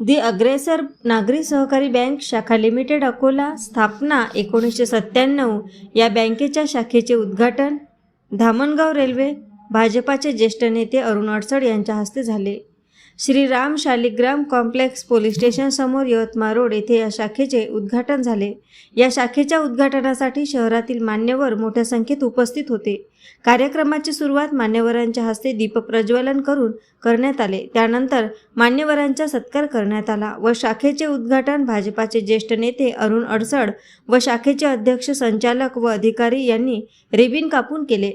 दी अग्रेसर नागरी सहकारी बँक शाखा लिमिटेड अकोला स्थापना एकोणीसशे सत्त्याण्णव या बँकेच्या शाखेचे उद्घाटन धामणगाव रेल्वे भाजपाचे ज्येष्ठ नेते अरुण अडसड यांच्या हस्ते झाले. श्रीराम शालिग्राम कॉम्प्लेक्स पोलीस स्टेशनसमोर यवतमाळ रोड येथे या शाखेचे उद्घाटन झाले. या शाखेच्या उद्घाटनासाठी शहरातील मान्यवर मोठ्या संख्येत उपस्थित होते. कार्यक्रमाची सुरुवात मान्यवरांच्या हस्ते दीपप्रज्वलन करून करण्यात आले. त्यानंतर मान्यवरांचा सत्कार करण्यात आला व शाखेचे उद्घाटन भाजपाचे ज्येष्ठ नेते अरुण अडसड व शाखेचे अध्यक्ष संचालक व अधिकारी यांनी रिबिन कापून केले.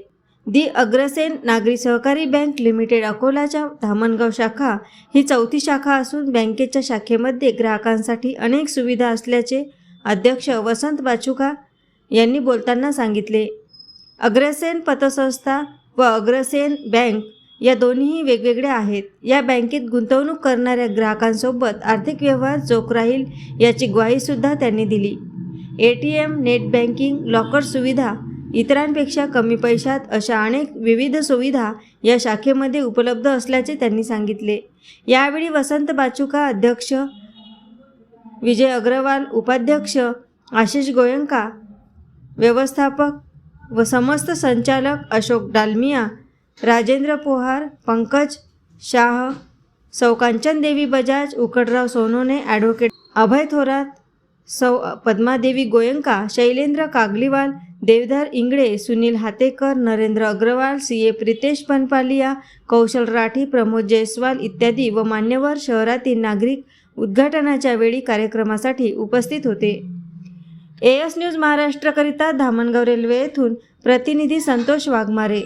दी अग्रसेन नागरी सहकारी बँक लिमिटेड अकोलाच्या धामणगाव शाखा ही चौथी शाखा असून बँकेच्या शाखेमध्ये ग्राहकांसाठी अनेक सुविधा असल्याचे अध्यक्ष वसंत बाचुका यांनी बोलताना सांगितले. अग्रसेन पतसंस्था व अग्रसेन बँक या दोन्हीही वेगवेगळ्या आहेत. या बँकेत गुंतवणूक करणाऱ्या ग्राहकांसोबत आर्थिक व्यवहार चोख राहील याची ग्वाहीसुद्धा त्यांनी दिली. A T M net banking locker सुविधा इतरांपेक्षा कमी पैशात अशा अनेक विविध सुविधा या शाखेमध्ये उपलब्ध असल्याचे त्यांनी सांगितले. यावेळी वसंत बाचुका अध्यक्ष विजय अग्रवाल उपाध्यक्ष आशिष गोयंका व्यवस्थापक व समस्त संचालक अशोक डालमिया राजेंद्र पोहार पंकज शाह सौ कांचनदेवी बजाज उकडराव सोनोने ॲडव्होकेट अभय थोरात सौ पद्मादेवी गोयंका शैलेंद्र कागलीवाल देवधर इंगळे सुनील हातेकर नरेंद्र अग्रवाल सी ए प्रितेश पनपालिया कौशल राठी प्रमोद जयस्वाल इत्यादी व मान्यवर शहरातील नागरिक उद्घाटनाच्या वेळी कार्यक्रमासाठी उपस्थित होते. ए एस न्यूज महाराष्ट्रकरिता धामणगाव रेल्वे येथून प्रतिनिधी संतोष वाघमारे.